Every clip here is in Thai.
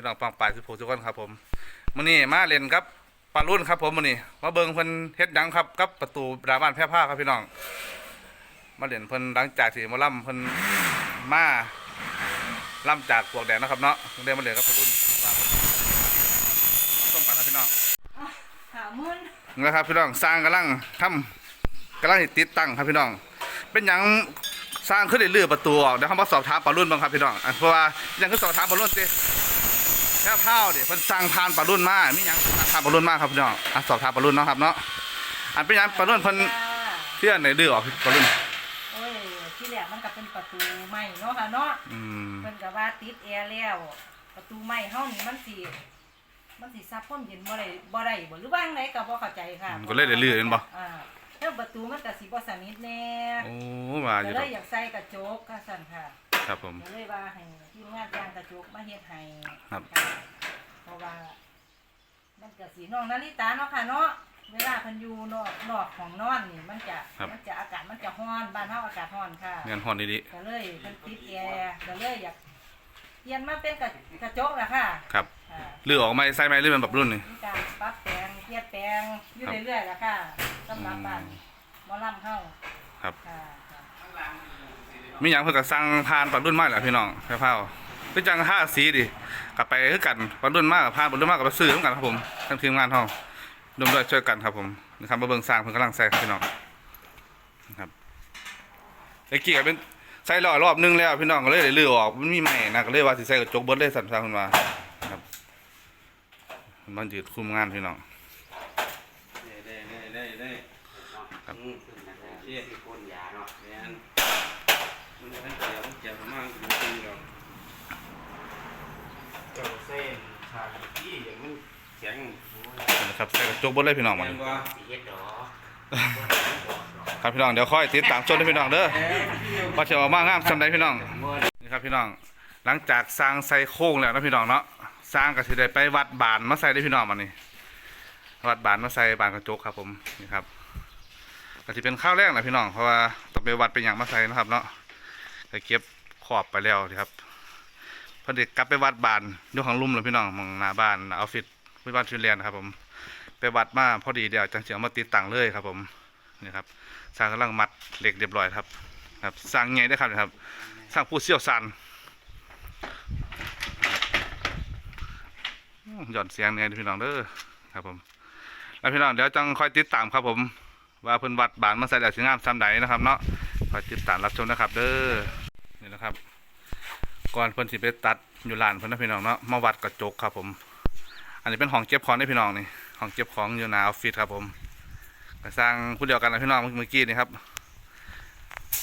พี่น้องปังปลายสุภูทุกคนครับผมมื้อนี้มาเล่นกับปลารุ่นครับผมมื้อนี้มาเบิ่งเพิ่นเฮ็ดหยังครับกับประตูดาบ้านแพร่ผ้าครับพี่น้อง มาเล่นเพิ่นหลังจากที่หมาล่ำเพิ่นมาล่ำจากปลวกแดงเนาะครับเนาะเพิ่นได้มาเล่นกับปลารุ่นต้มกันครับพี่น้องหามื่นนี่แหละครับพี่น้องสร้างกำลังทำกำลังสิติดตั้งครับพี่น้อง เป็นหยังสร้างขึ้นเรื่อยๆประตูออกเดี๋ยวเขามาสอบถามปลารุ่นบ้างครับพี่น้องอะเพราะว่าหยังคือสอบถามปลารุ่นสิ แค่เท่าเดี๋ยวเพิ่นสร้างผ่านปลารุ่นมามีหยังสร้างผ่านปลารุ่นมาครับพี่น้องอะสอบถามปลารุ่นเนาะครับเนาะอันเป็นหยังปลารุ่นเพิ่นจ้าเพื่อนในดื้อออกปลารุ่นโอ้ยที่แรกมันก็เป็นประตูใหม่เนาะค่ะเนาะอืมเพิ่นก็ว่าติดแอร์แล้วประตูใหม่เฮานี่มันสิมันสิซับความเย็นบ่ได้บ่ได้บ่หรือว่าจั่งใดก็บ่เข้าใจค่ะก็เลยได้ลื่นเห็นบ่อ่าแล้วประตูมันก็สิบ่สนิทแน่โอ้มาอก็ยู่เลดอยกอยากใส่กระจกค่ะสั่นค่ะ ครับผมก็เลยว่าให้ทีมงานจ้างกระจกมาเฮ็ดให้ครับค่ะเพราะว่ามันก็สีน้องนาฬิตาเนาะค่ะเนาะเวลาเพิ่นอยู่นอกนอกของนอนนี่มันจะมันจะอากาศมันจะร้อนบ้านเฮาอากาศร้อนค่ะเงินหอนดีก็เลยเพิ่นติดแอร์ก็เลยอยากเปลี่ยนมาเป็นกระกระจกละค่ะๆครับอ่าลือออกไหมใส่ไหมหรือมันแบบรุ่นนี่ มีการปรับแปลงเปลี่ยนแปลงอยู่เรื่อยๆละค่ะสำหรับบ้านหมอลำเฮาครับ ค่ะ มีหยังเพิ่นก็สั่งผ่านปลารุ่นมาแหละพี่น้องแพร่เผาคือจังห้าสีดิกลับไปคือกันปลารุ่นมากกับผ่านปลารุ่นมากกับไปซื้อเหมือนกันครับผมทั้งทีมงานเฮาร่วมด้วยช่วยกันครับผมนะครับมาเบิ่งสร้างเพิ่นกำลังใส่ครับพี่น้องนะครับไอ้กี้ก็เป็นใส่รอบรอบนึงแล้วพี่น้องก็เลยได้ลื้อออกมันมีใหม่นะก็เลยว่าสิใส่กระจกเบิดเลยสั่นซางเพิ่นว่าครับมันยืดคุมงานพี่น้องได้ได้ได้ได้ได้ครับ มันจะให้เกี่ยวมันเกี่ยวมากจริงๆหรอกเจ้าเส้นชาที่อย่างมันแข็งโอ้ยนะครับใส่กระจกเบิดเลยพี่น้องแม่มันนบ่สีเฮ็ดดอกครับพี่น้องเดี๋ยวค่อยติดตามชมด้วยพี่น้องเด้อว่าจะออกมางามซำใดพี่น้องนี่ครับพี่น้อง หลังจากสร้างใส่โค้งแล้วนะพี่น้องเนาะสร้างก็สิได้ไปวัดบานมาใส่ได้พี่น้องมานี่วัดบานมาใส่บานกระจกครับผมนี่ครับก็สิเป็นข้าวแรกนะพี่น้องเพราะว่าต้องไปวัดเป็นอย่างมาใส่นะครับเนาะ ก็เก็บขอบไปแล้วนี่ครับพอดีกลับไปวัดบานยกของลุ่มเลยพี่น้องมองหน้าบ้านหน้าออฟฟิศพี่บ้านฟินแลนด์นครับผมไปวัดมาพอดีเดี๋ยวจังเสียมาติดตั้งเลยครับผมนี่ครับสร้างกำลังมัดเหล็กเรียบร้อยครับ ครับสร้างไงได้ครับนะครับ สร้างผู้เชี่ยวชาญหย่อนเสียงเนี่ยพี่น้องเด้อครับผมแล้วพี่น้องเดี๋ยวจังคอยติดตามครับผม ว่าเพิ่นวัดบานมาใส่แล้วสิงามซ้ำใดนะครับเนาะ คอยติดตามรับชมนะครับ เด้อนี่นะครับ ก่อนเพิ่นสิไปตัดอยู่ลานเพิ่นนะพี่น้องเนาะมาวัดกระจกครับผม อันนี้เป็นห้องเก็บของได้พี่น้องนี่ห้องเก็บของอยู่หนาออฟฟิศครับผมก็สร้างผู้เดียวกันนะพี่น้องเมื่อกี้นี่ครับ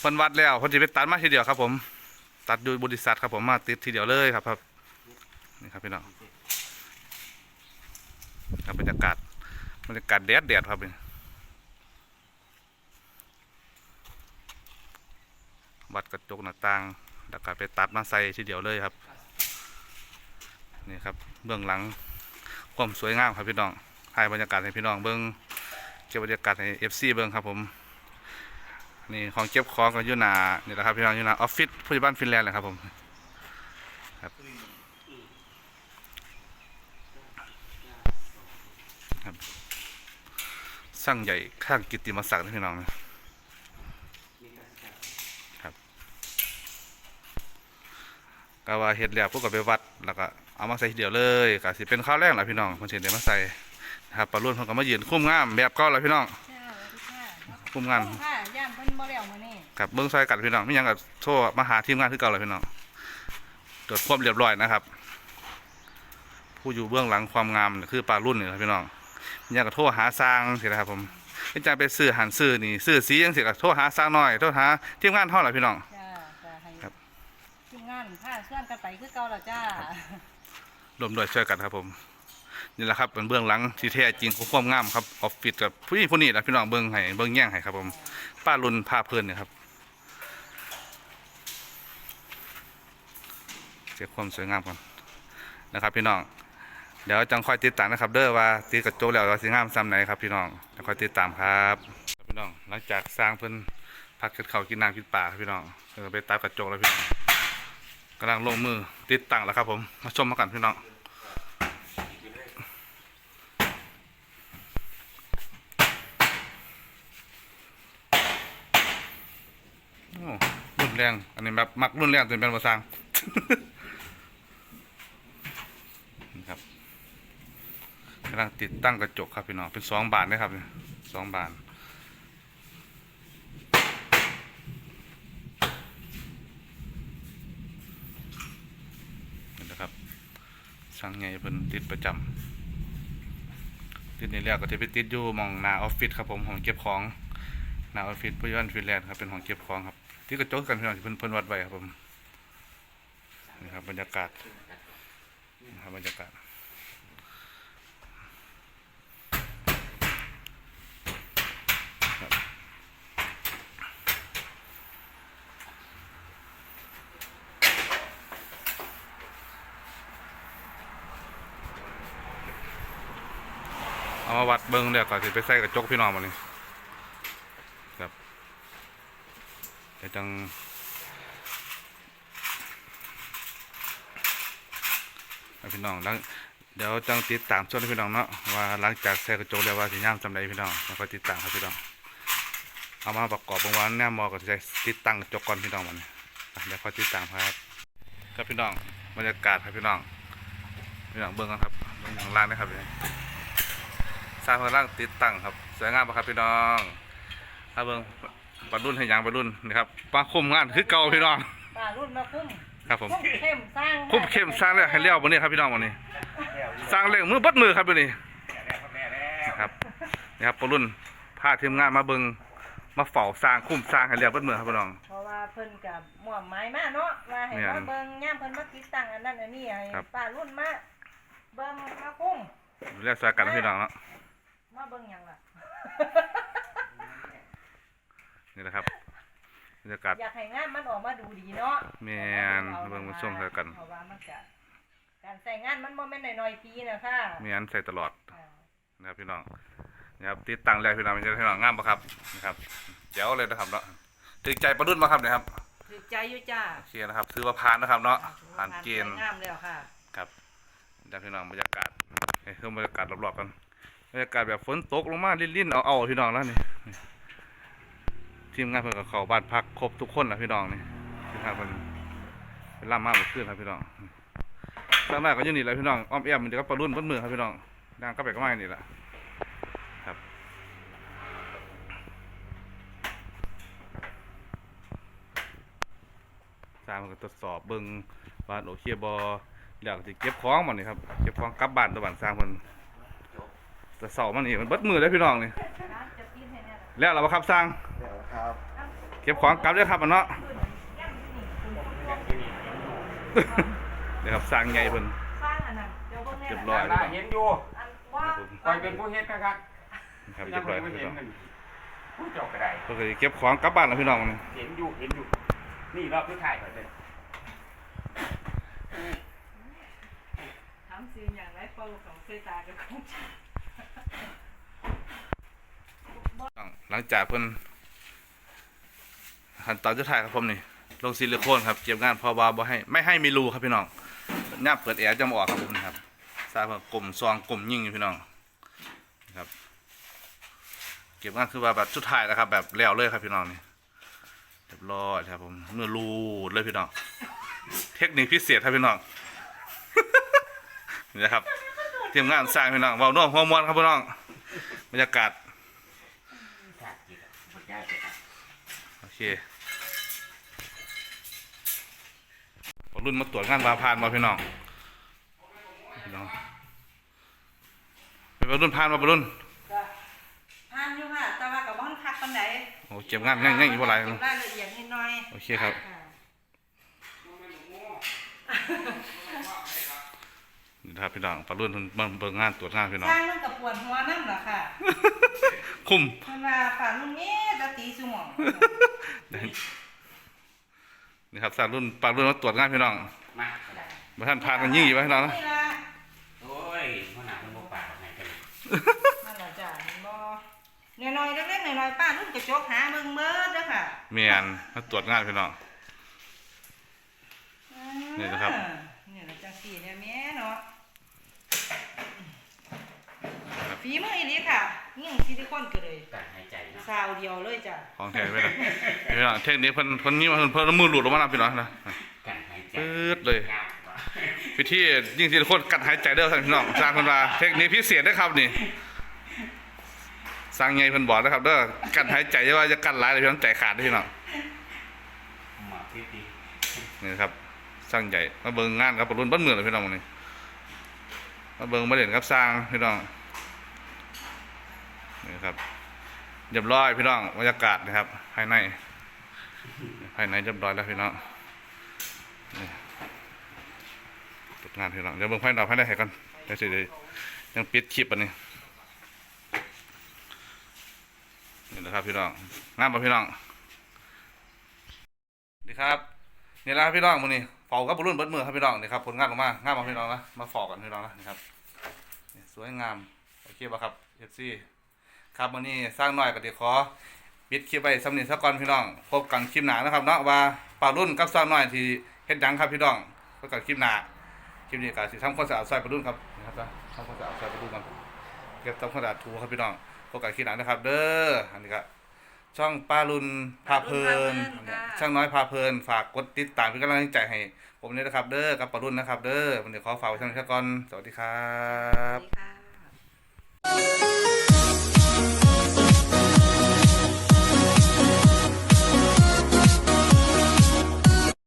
เพิ่นวัดแล้วเพิ่นสิไปตัดมาทีเดียวครับ ผม ตัดโดยบริษัทครับผมมาติดทีเดียวเลยครับครับนี่ครับพี่น้องครับบรรยากาศบรรยากาศแดดแดดครับนี่ วัดกระจกหน้าต่างแล้วก็ไปตัดมาใส่ทีเดียวเลยครับนี่ครับเบื้องหลังความสวยงามครับพี่น้องให้บรรยากาศให้พี่น้องเบื้องเก็บบรรยากาศให้เอฟซีเบื้องครับผมนี่ของเก็บของก็อยู่หนานี่แหละครับพี่น้องอยู่หนาออฟฟิศผู้ใหญ่บ้านฟินแลนด์แหละครับผมครับครับสร้างใหญ่ข้างกิตติมศักดิ์นะพี่น้องนะครับ ก็ว่าเฮ็ดแล้วพวกก็ไปวัดแล้วก็เอามาใส่ทีเดียวเลยก็สิเป็นข้าวแรกแหละพี่น้องคนเห็นเดี๋ยวมาใส่นะครับปลาลุ่นเพิ่นก็มายืนคุ้มงามแบบเก็แล้วพี่น้องจ้าสวัสดีค่ะคุ้มงามค่ะย่านเพิ่นบ่แล้วมื้อนี้กับเบิ้งซอยกันพี่น้องไม่ยังกับโทรมาหาทีมงานที่เก่าเลยพี่น้องตรวจความเรียบร้อยนะครับ ผู้อยู่เบื้องหลังความงามนี่คือปลารุ่นนี่แหละพี่น้องไม่ยังกับโทรหาสร้างสินะครับผมไม่จำไปซื้อหันซื้อนี่ซื้อสียังสิกับโทรหาสร้างหน่อยโทรหาทีมงานเท่าไหร่พี่น้อง จ้าจ้าให้ ครับ ทีมงานพาเพื่อนกันไปคือเก่าแล้วจ้ารวมด้วยช่วยกันครับผม นี่แหละครับเป็นเบื้องหลังที่แท้จริงของความงามครับออฟฟิศกับผู้นี้ผู้นี้แหละพี่น้องเบื้องให้เบื้องแย่งให้ครับผมป้ารุนผ้าเพื่อนเนี่ยครับเก็บความสวยงามก่อนนะครับพี่น้องเดี๋ยวจังคอยติดตามนะครับเด้อว่าตีกระจกแล้วว่าสิงามซ้ำไหนครับพี่น้องจะคอยติดตามครับพี่น้องหลังจากสร้างเพิ่นพักเกิดเขาวกินน้ำกินปลาครับพี่น้องเพิ่นไปตัดกระจกแล้วพี่น้อง กำลังลงมือติดตั้งแล้วครับ ผม มาชมมากันพี่น้องรุนแรง อันนี้แบบมักรุนแรงจนเป็นภาษาครับกำลังติดตั้งกระจกครับพี่น้อง เป็นสองบาทนะครับสองบาท ช่างไงเพิ่นติดประจำติดนี่แล้วก็จะไปติดอยู่มองหน้าออฟฟิศครับผมของเก็บของหน้าออฟฟิศผู้ยันฟินแลนด์ครับเป็นของเก็บของครับที่กระจกกันพี่น้องเพิ่นเพิ่นวัดไว้ครับผมนี่ครับบรรยากาศนะครับบรรยากาศครับเอา มาวัดเบิ้งเดี๋ยวก่อนสิไปใส่กระจกพี่น้องมานี่ครับเดี๋ยวจังพี่น้องหลังเดี๋ยวจังติดตามชมให้พี่น้องเนาะว่าหลังจากใส่กระจกแล้วว่าสิย่ามจำได้พี่น้องแล้วก็ติดตามครับพี่น้องเอามาประกอบบางวันแนมมอก็จะติดตั้งกระจกก่อนพี่น้องมันอะเดี๋ยวค่อยติดตามครับครับพี่น้องบรรยากาศครับพี่น้องพี่น้องเบิ้งกันครับเบิ้งข้างล่างนะครับพี่ สร้างข้างล่างติดตั้งครับ สวยงามปะครับพี่น้องถ้าเบิ้งปลารุ่นให้หยังปลารุ่นนี่ครับปลาคุมงานคือเก่าพี่น้องป้ารุ่นมาคุ้มครับผมคุ้มเข้มสร้างคุมเข้มสร้างแล้วให้เลี้ยววันนี้ครับพี่น้องวันนี้ สร้างเร่งมือเบัดมือครับวันนี้นะครับนี่ครับปรุ่นพาทีมงานมาเบิงมาเฝ้าสร้างคุ้มสร้างให้เรียบเบัดมือครับพี่น้อง เพราะว่าเพิ่นกับหม่อมไม้มาเนาะว่าให้แม่มานเบิ่งย่ามเพิ่นมาติดตั้งอันนั้นอันนี้ให้ครับป้ารุ่นมาเบิ่งมาคุ้มดูแลสายกันนะพี่น้องเนาะ มาเบิ่งหยังล่ะ นี่นะครับบรรยากาศ อยากให้งานมันออกมาดูดีเนาะแม่นเบิ่งมาชมใส่กัน เพราะว่ามันจะการใส่งานมันบ่แม่นน้อยๆปีนะค่ะมีอันใส่ตลอดอ่านะครับพี่น้องนะครับติดตั้งแล้วพี่น้องมันจะพี่น้องงามปะครับนะครับเจ๋วเลยนะครับเนาะถึงใจประดุนมาครับเนี่ยครับถือใจอยู่จ้าโอเคนะครับซื้อมาผ่านนะครับเนาะผ่านเกณฑ์งามแล้วค่ะ ครับเดี๋ยวพี่น้องบรรยากาศให้เพิ่มบรรยากาศรอบๆกัน บรรยากาศแบบฝนตกลงมาลิ่นๆ เอาเอาๆพี่น้องแล้วนี่ทีมงานเพิ่อนก็เขาบ้านพักครบทุกคนแล้วพี่น้องนี่ทีมงานเพิ่นเป็นล่ามาเมื่อคืนครับพี่น้องข้างหน้าก็ยังนี่แหละพี่น้องอ้อมแอมมันเดี๋ยวก็ปลารุ่นต้นมือครับพี่น้องนางก็ไปก็มาอย่นี่แหละครับสร้างมันก็ตรวจสอบเบิ่งว่านโอเคบ่อยากจะเก็บของมันนี่ครับเก็บของกลับบ้านตะวันสร้างมัน แต่เสามันนี่มันเบิดมือเลยพี่น้องนี่จะกินให้แน่ล่ะแล้วเราครับสร้างเดี๋ยวครับเก็บของกลับด้วยครับมันเนาะเดี๋ยวครับสร้างใหญ่เพิ่นสร้างอันนั้นเดี๋ยวเบิ่งแน่เรียบร้อยลาเห็นอยู่อันว่าคอยเป็นผู้เฮ็ดนะครับครับยัเรียงบร้อยไม่พี่เห็นน้องกันผู้เจ้าก็ได้ก็คือเก็บของกลับบ้านแล้วพี่น้องนี่เห็นอยู่เห็นอยู่นี่รอบที่ถ่ายก่อนเลยถามซื้ออย่างไรเป้าของเสยตากับของ หลังจากเพิ่นขั้นตอนสุดท้ายครับผมนี่ลงซิลิโคนครับเก็บงานพอบาบ่ให้ไม่ให้มีรูครับพี่น้องย่าเปิดแอร์จะมาออกครับผมนี่ครับทราบว่ากลุ่มซองกลุ่มยิ่งอยู่พี่น้องครับ เก็บงานคือว่าแบบสุดท้ายแล้วครับ แบบแล้วเลยครับพี่น้องนี่เรียบร้อยครับผมเมื่อรูดเลยพี่น้อง เทคนิคพิเศษครับพี่น้องนี่นะครับทีมงานสร้างพี่น้องเบาโน้มหัวมวนครับพี่น้องบรรยากาศ โอเคบอล รุ่นมาตรวจงานบาพานมาพี่น้องพี่น้องเป็นบอลรุ่นพานมาบอลรุ่นก็ทานอยู่ค่ะแต่ว่ากับบ้านคักปันไดโอ้เก็บงานง่ายๆอยู่บ่ไรเก็บรายละเอียดนิดหน่อยโอเคครับอ่านี่นะครับพี่น้องบอลรุ่นมันเบิ่งงานตรวจงานพี่น้อสงร้างมันกับปวดหัวนั่นเหรอค่ะ คุ้มเพิ่นว่าป่าลุงนี้ตะตีสมองนี่ครับสร้างรุ่นปลารุ่นมาตรวจงานพี่น้องมาก็ได้มาท่านพานกันยิ่งอยู่ไหมพี่น้องนะนี่ล่ะโอ้ยมันหนามันบกปากไหนกันนั่นล่ะจ้ะเห็นบ่น้อยๆเล็กๆน้อยๆป้ารุ่นกระจกหาเบิ่งเบิดเด้อค่ะเมียนมาตรวจงานพี่น้อง นี่นะครับอ่านี่ล่ะจังซี่เนี่ยแม่เนาะฝีมืออีหลีค่ะ นี่ซิลิโคนก็เลยการหายใจเนาะซาวเดียวเลยจ้ะของแท้ไปเลยพี่น้องเทคนิคเพิ่นเพิ่นนี่ว่าเพิ่นเพิ่นมือหลุดออกมาแล้วพี่น้องนะการหายใจปื๊ดเลย ยากกว่าวิธียิ่งที่คนกัดหายใจเด้อท่านพี่น้องสร้างคนว่าเทคนิคพิเศษนะครับนี่สร้างไงเพิ่นบอกนะครับเด้อกัดหายใจอย่าว่าจะกัดหลายเลยพี่น้องใจขาดเด้อพี่น้อง หมาที่ดีนี่ครับสร้างใหญ่มาเบิ่งงานครับรุ่นบ้านเมืองเลยพี่น้องมื้อนี้มาเบิ่งมาเล่นกับสร้างพี่น้อง ครับเรียบร้อยพี่น้องบรรยากาศนะครับ ภายใน ภายในเรียบร้อยแล้วพี่น้องนี่ปิดงานพี่น้องเดี๋ยวเบิ่งภายนอกภายในให้ก่อนเดี๋ยวสิเดี๋ยวยังปิดคลิปอันนี้นี่นะครับพี่น้องงามป่ะพี่น้องดีครับนี่แหละครับพี่น้องมื้อนี้เฝ้ากับรุ่นเบิดมือครับพี่น้องนี่ครับผลงานออกมางามบ่พี่น้องนะมาฝอกกันพี่น้องนะนี่ครับสวยงามโอเคบ่ครับ FC ครับมื้อนี้สร้างน้อยก็สิขอปิดคลิปไว้สำนี้ซะก่อนพี่น้องพบกันคลิปหน้านะครับเนาะว่าป่ารุ่นกับสร้างน้อยที่เฮ็ดหยังครับพี่น้องพบกันคลิปหน้าคลิปนี้ก็สิทำความสะอาดซอยป่ารุ่นครับนะครับนะทำความสะอาดซอยป่ารุ่นกันเก็บทำความสะอาดถูครับพี่น้องพบกันคลิปหน้านะครับ เด้ออันนี้ก็ช่องป้ารุ่นพาเพลิน ช่างน้อยพาเพลิน ฝากกดติดตามเป็นกำลังใจให้ ผมด้วยนะครับ เด้อกับปรุ่นนะครับ เด้อวันนี้ขอฝากไว้เท่านี้ก่อนสวัสดีครัสวับสดีค่ะ